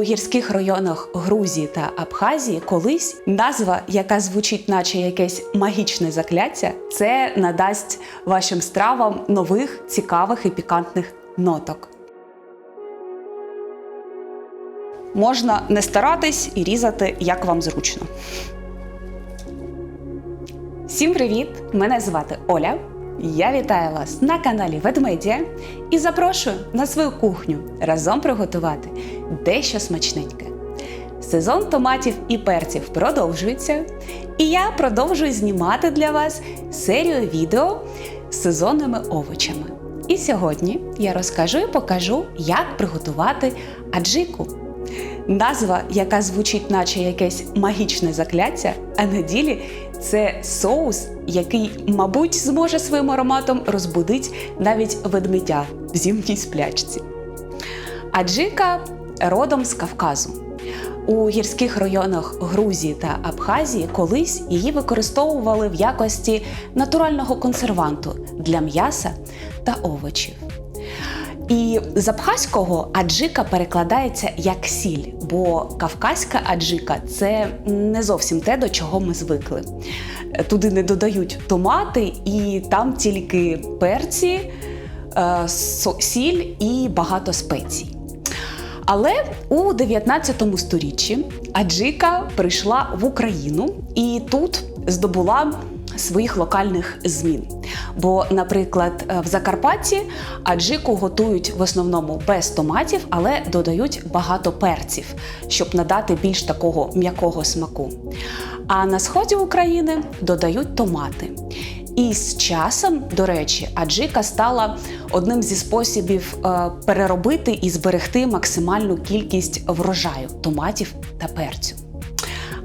У гірських районах Грузії та Абхазії колись назва, яка звучить, наче якесь магічне закляття, це надасть вашим стравам нових цікавих і пікантних ноток. Можна не старатись і різати, як вам зручно. Всім привіт! Мене звати Оля. Я вітаю вас на каналі Ведмедія і запрошую на свою кухню разом приготувати дещо смачненьке. Сезон томатів і перців продовжується, і я продовжую знімати для вас серію відео з сезонними овочами. І сьогодні я розкажу і покажу, як приготувати аджику. Назва, яка звучить, наче якесь магічне закляття, а на ділі це соус, який, мабуть, зможе своїм ароматом розбудити навіть ведмедя в зимній сплячці. Аджика родом з Кавказу. У гірських районах Грузії та Абхазії колись її використовували в якості натурального консерванту для м'яса та овочів. І з абхазького аджика перекладається як сіль, бо кавказька аджика це не зовсім те, до чого ми звикли. Туди не додають томати, і там тільки перці, е, сіль і багато спецій. Але у 19 сторіччі аджика прийшла в Україну і тут здобула своїх локальних змін. Бо, наприклад, в Закарпатті аджику готують в основному без томатів, але додають багато перців, щоб надати більш такого м'якого смаку. А на сході України додають томати. І з часом, до речі, аджика стала одним зі способів е, переробити і зберегти максимальну кількість врожаю томатів та перцю.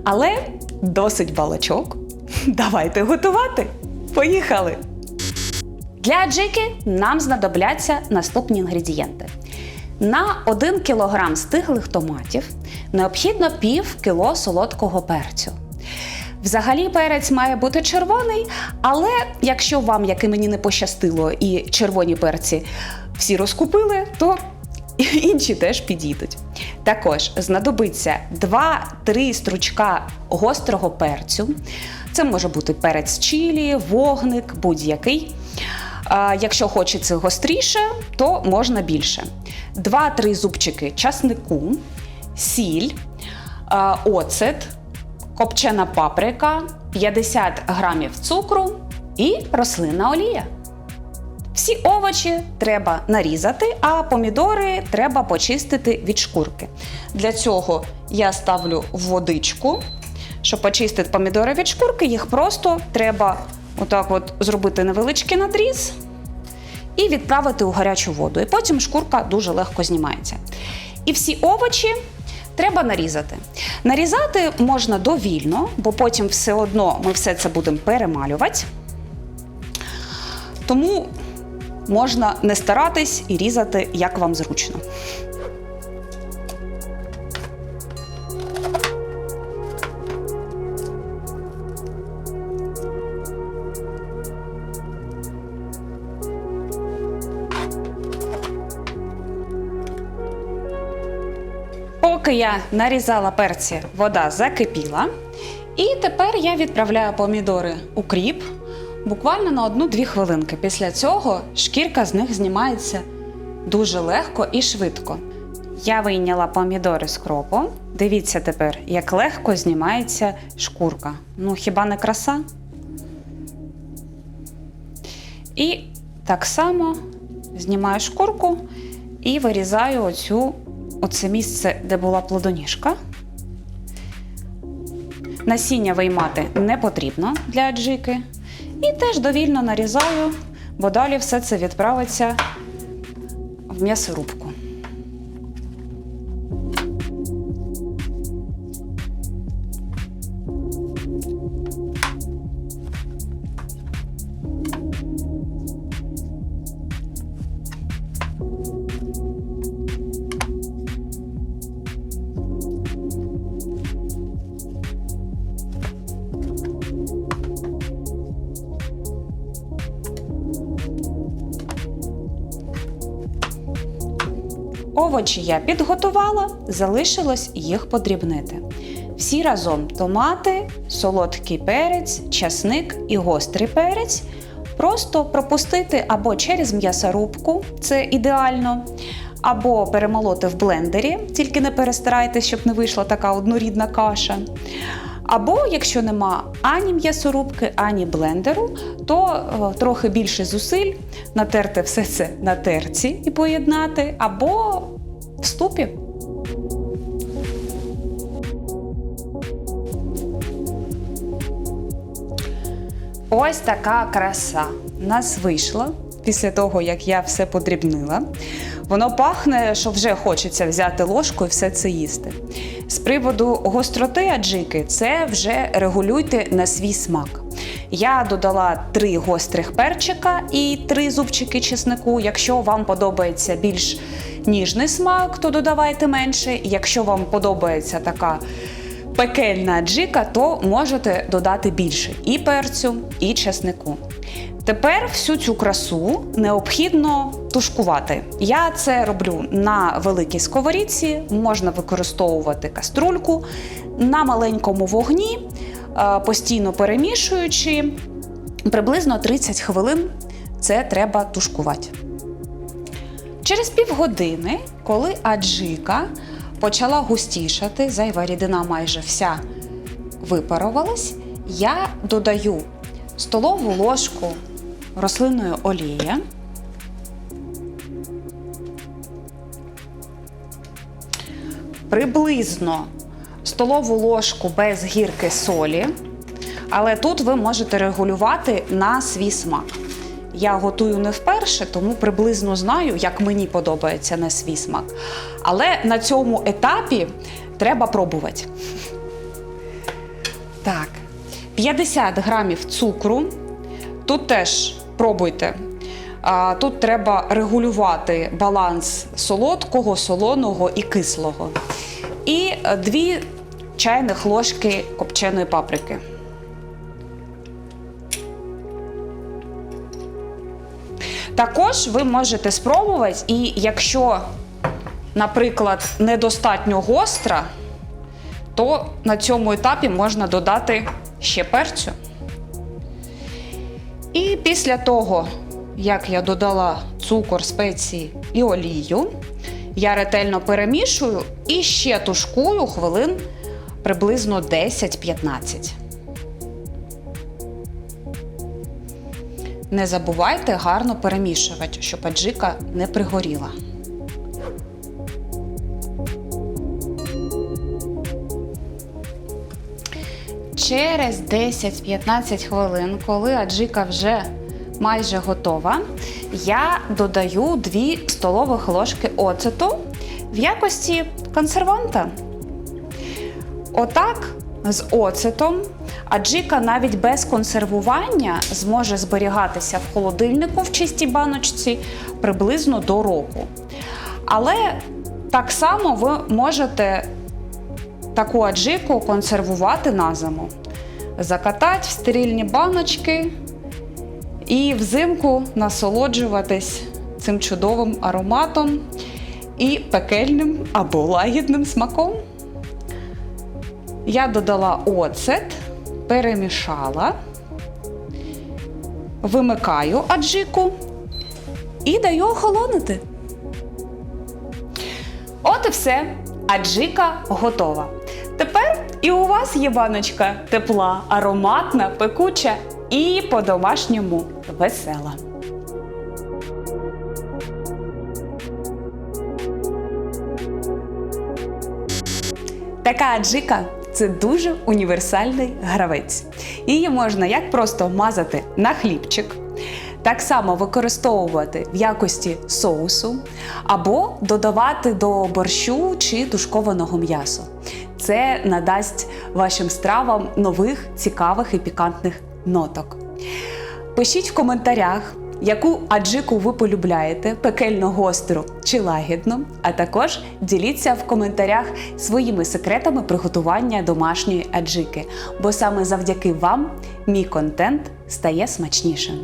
Але досить балачок. Давайте готувати. Поїхали! Для аджики нам знадобляться наступні інгредієнти. На 1 кг стиглих томатів необхідно пів кіло солодкого перцю. Взагалі перець має бути червоний, але якщо вам, як і мені не пощастило, і червоні перці всі розкупили, то інші теж підійдуть. Також знадобиться 2-3 стручка гострого перцю. Це може бути перець чилі, вогник, будь-який. Якщо хочеться гостріше, то можна більше. 2-3 зубчики часнику, сіль, оцет, копчена паприка, 50 грамів цукру і рослинна олія. Всі овочі треба нарізати, а помідори треба почистити від шкурки. Для цього я ставлю водичку. Щоб почистити помідори від шкурки, їх просто треба отак от зробити невеличкий надріз і відправити у гарячу воду. І потім шкурка дуже легко знімається. І всі овочі треба нарізати. Нарізати можна довільно, бо потім все одно ми все це будемо перемалювати. Тому можна не старатись і різати, як вам зручно. Я нарізала перці, вода закипіла. І тепер я відправляю помідори у кріп буквально на 1-2 хвилинки. Після цього шкірка з них знімається дуже легко і швидко. Я вийняла помідори з кропу. Дивіться тепер, як легко знімається шкурка. Ну, хіба не краса? І так само знімаю шкурку і вирізаю оцю, оце місце, де була плодоніжка. Насіння виймати не потрібно для аджики. І теж довільно нарізаю, бо далі все це відправиться в м'ясорубку. Овочі я підготувала, залишилось їх подрібнити. Всі разом томати, солодкий перець, часник і гострий перець. Просто пропустити або через м'ясорубку, це ідеально, або перемолоти в блендері, тільки не перестарайтесь, щоб не вийшла така однорідна каша. Або, якщо нема ані м'ясорубки, ані блендеру, то е, трохи більше зусиль натерти все це на терці і поєднати, або в ступі. Ось така краса в нас вийшла після того, як я все подрібнила. Воно пахне, що вже хочеться взяти ложку і все це їсти. З приводу гостроти аджики, це вже регулюйте на свій смак. Я додала три гострих перчика і три зубчики чеснику. Якщо вам подобається більш ніжний смак, то додавайте менше. Якщо вам подобається така пекельна аджика, то можете додати більше і перцю, і чеснику. Тепер всю цю красу необхідно тушкувати. Я це роблю на великій сковорідці, можна використовувати каструльку на маленькому вогні, постійно перемішуючи. Приблизно 30 хвилин це треба тушкувати. Через півгодини, коли аджика почала густішати, зайва рідина майже вся випарувалась, я додаю столову ложку рослинної олії. Приблизно столову ложку без гірки солі, але тут ви можете регулювати на свій смак. Я готую не вперше, тому приблизно знаю, як мені подобається на свій смак. Але на цьому етапі треба пробувати. Так, 50 грамів цукру. Тут теж пробуйте. Тут треба регулювати баланс солодкого, солоного і кислого. І 2 чайних ложки копченої паприки. Також ви можете спробувати, і якщо, наприклад, недостатньо гостра, то на цьому етапі можна додати ще перцю. І після того, як я додала цукор, спеції і олію, я ретельно перемішую і ще тушкую хвилин приблизно 10-15. Не забувайте гарно перемішувати, щоб аджика не пригоріла. Через 10-15 хвилин, коли аджика вже майже готова, я додаю 2 столових ложки оцету в якості консерванта. Отак з оцетом аджика навіть без консервування зможе зберігатися в холодильнику в чистій баночці приблизно до року. Але так само ви можете таку аджику консервувати на зиму, закатати в стерильні баночки і взимку насолоджуватись цим чудовим ароматом і пекельним або лагідним смаком. Я додала оцет, перемішала, вимикаю аджику і даю охолонути. От і все. Аджика готова. Тепер і у вас є баночка тепла, ароматна, пекуча і по-домашньому весела. Така аджика це дуже універсальний гравець. Її можна як просто мазати на хлібчик, так само використовувати в якості соусу, або додавати до борщу чи тушкованого м'яса. Це надасть вашим стравам нових цікавих і пікантних ноток. Пишіть в коментарях, яку аджику ви полюбляєте, пекельно гостру чи лагідну, а також діліться в коментарях своїми секретами приготування домашньої аджики, бо саме завдяки вам мій контент стає смачнішим.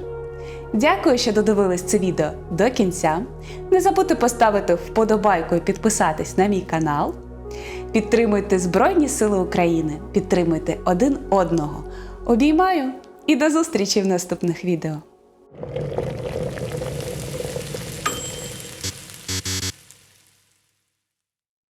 Дякую, що додивились це відео до кінця. Не забудьте поставити вподобайку і підписатись на мій канал. Підтримуйте Збройні Сили України, підтримуйте один одного. Обіймаю і до зустрічі в наступних відео.